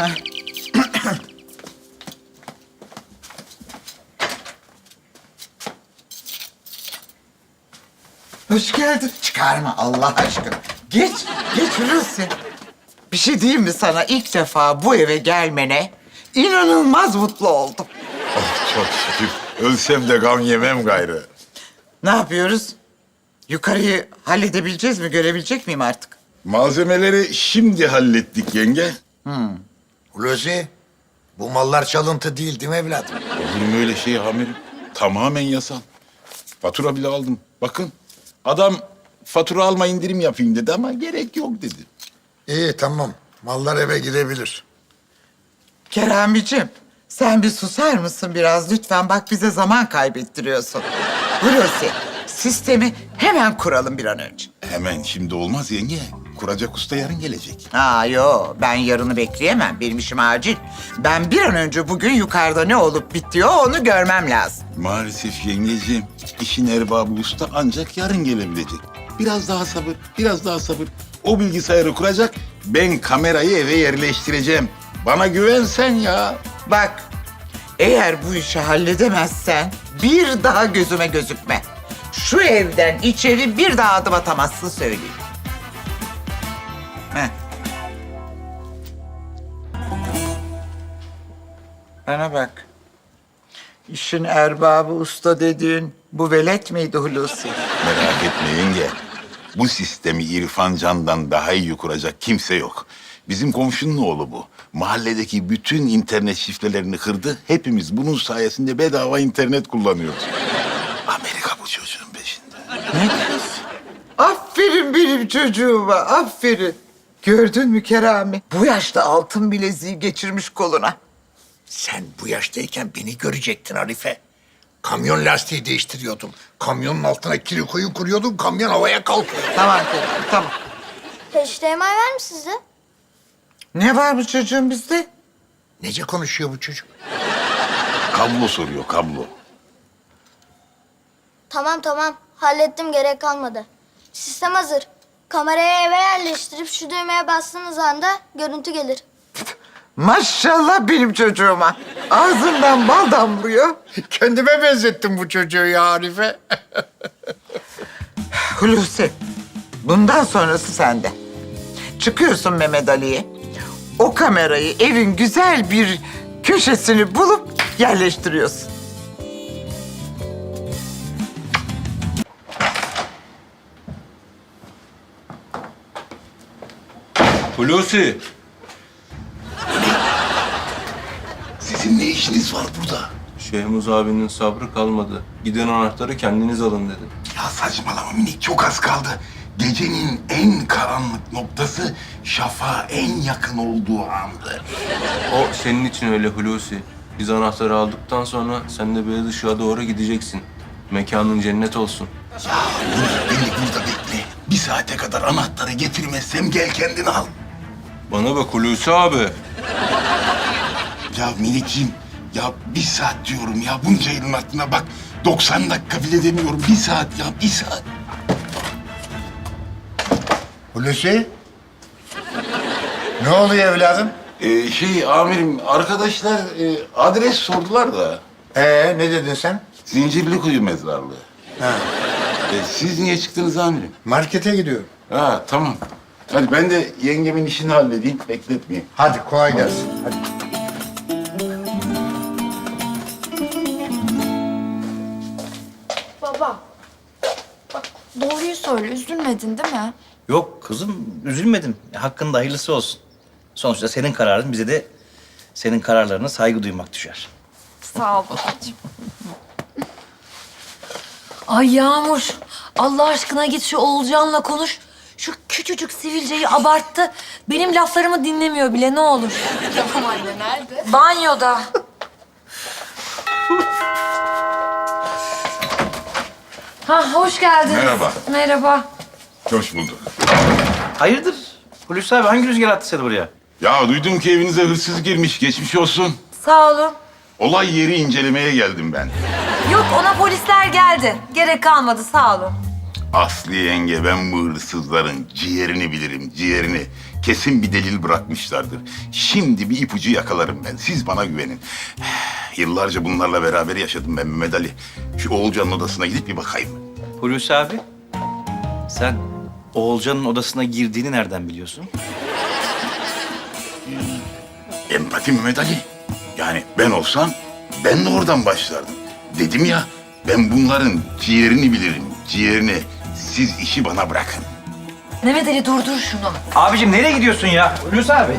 Hoş geldin. Çıkarma Allah aşkına. Geç, geç Hulusi. Bir şey diyeyim mi sana? İlk defa bu eve gelmene inanılmaz mutlu oldum. Oh, çok şükür. Ölsem de gam yemem gayrı. Ne yapıyoruz? Yukarıyı halledebileceğiz mi? Görebilecek miyim artık? Malzemeleri şimdi hallettik yenge. Hulusi, bu mallar çalıntı değil değil mi evladım? Olur mu öyle şey amirim? Tamamen yasal. Fatura bile aldım. Bakın adam fatura alma indirim yapayım dedi ama gerek yok dedi. İyi tamam. Mallar eve girebilir. Keremiciğim, sen bir susar mısın biraz lütfen? Bak bize zaman kaybettiriyorsun. Hulusi, sistemi hemen kuralım bir an önce. Hemen şimdi olmaz yenge. Kuracak usta yarın gelecek. Aa yo, ben yarını bekleyemem. Benim işim acil. Ben bir an önce bugün yukarıda ne olup bitiyor onu görmem lazım. Maalesef yengeciğim işin erbabı usta ancak yarın gelebilecek. Biraz daha sabır, biraz daha sabır. O bilgisayarı kuracak, ben kamerayı eve yerleştireceğim. Bana güvensen ya. Bak, eğer bu işi halledemezsen bir daha gözüme gözükme. Şu evden içeri bir daha adım atamazsın söyleyeyim. Heh. Bana bak. İşin erbabı usta dediğin bu velet miydi Hulusi? Merak etme yenge. Bu sistemi İrfan Can'dan daha iyi kuracak kimse yok. Bizim komşunun oğlu bu. Mahalledeki bütün internet şifrelerini kırdı. Hepimiz bunun sayesinde bedava internet kullanıyoruz. Amerika bu çocuğun peşinde. Ne diyorsun? Aferin benim çocuğuma, aferin. Gördün mü Kerami? Bu yaşta altın bileziği geçirmiş koluna. Sen bu yaştayken beni görecektin Arife. Kamyon lastiği değiştiriyordum. Kamyonun altına kiri koyu kuruyordum. Kamyon havaya kalkıyor. Tamam Kerami, tamam. HDMI var mı sizde? Ne var bu çocuğun bizde? Nece konuşuyor bu çocuk? Kablo soruyor, kablo. Tamam tamam hallettim gerek kalmadı. Sistem hazır. Kamerayı eve yerleştirip şu düğmeye bastığınız anda görüntü gelir. Maşallah benim çocuğuma. Ağzından bal damlıyor. Kendime benzettim bu çocuğu ya Arife. Hulusi, bundan sonrası sende. Çıkıyorsun Mehmet Ali'ye. O kamerayı evin güzel bir köşesini bulup yerleştiriyorsun. Hulusi. Sizin ne işiniz var burada? Şehmuz abinin sabrı kalmadı. Giden anahtarı kendiniz alın dedi. Ya saçmalama minik çok az kaldı. Gecenin en karanlık noktası şafağa en yakın olduğu andı. O senin için öyle Hulusi. Biz anahtarı aldıktan sonra sen de beyaz ışığa doğru gideceksin. Mekanın cennet olsun. Ya dur beni burada bekle. Bir saate kadar anahtarı getirmezsem gel kendin al. Bana bak Hulusi abi. Ya minikciğim ya bir saat diyorum ya bunca yılın aklına bak. 90 dakika bile demiyorum bir saat ya bir saat. Hulusi? Ne oluyor evladım? Ee, şey amirim arkadaşlar e, adres sordular da. Ee ne dedin sen? Zincirli kuyu mezarlığı. Ha, E, siz niye çıktınız amirim? markete gidiyorum. Ha tamam. Hadi ben de yengemin işini halledeyim. Bekletmeyeyim. Hadi kolay gelsin. Hadi. Baba. Bak doğruyu söyle. Üzülmedin değil mi? Yok kızım üzülmedim. Hakkında hayırlısı olsun. Sonuçta senin kararın bize de senin kararlarına saygı duymak düşer. Sağ ol babacığım. Ay Yağmur, Allah aşkına git şu Oğulcan'la konuş. Şu küçücük sivilceyi abarttı. Benim laflarımı dinlemiyor bile ne olur. Tamam anne nerede? Banyoda. ha hoş geldin. Merhaba. Merhaba. Hoş bulduk. Hayırdır? Hulusi abi hangi rüzgar attı seni buraya? Ya duydum ki evinize hırsız girmiş. Geçmiş olsun. Sağ olun. Olay yeri incelemeye geldim ben. Yok ona polisler geldi. Gerek kalmadı sağ olun. Aslı yenge ben bu hırsızların ciğerini bilirim, ciğerini. Kesin bir delil bırakmışlardır. Şimdi bir ipucu yakalarım ben. Siz bana güvenin. Yıllarca bunlarla beraber yaşadım ben Mehmet Ali. Şu Oğulcan'ın odasına gidip bir bakayım. Hulusi abi, sen Oğulcan'ın odasına girdiğini nereden biliyorsun? Empati Mehmet Ali. Yani ben olsam ben de oradan başlardım. Dedim ya ben bunların ciğerini bilirim. Ciğerini. Siz işi bana bırakın. Mehmet Ali durdur şunu. Abicim nereye gidiyorsun ya? Hulusi abi.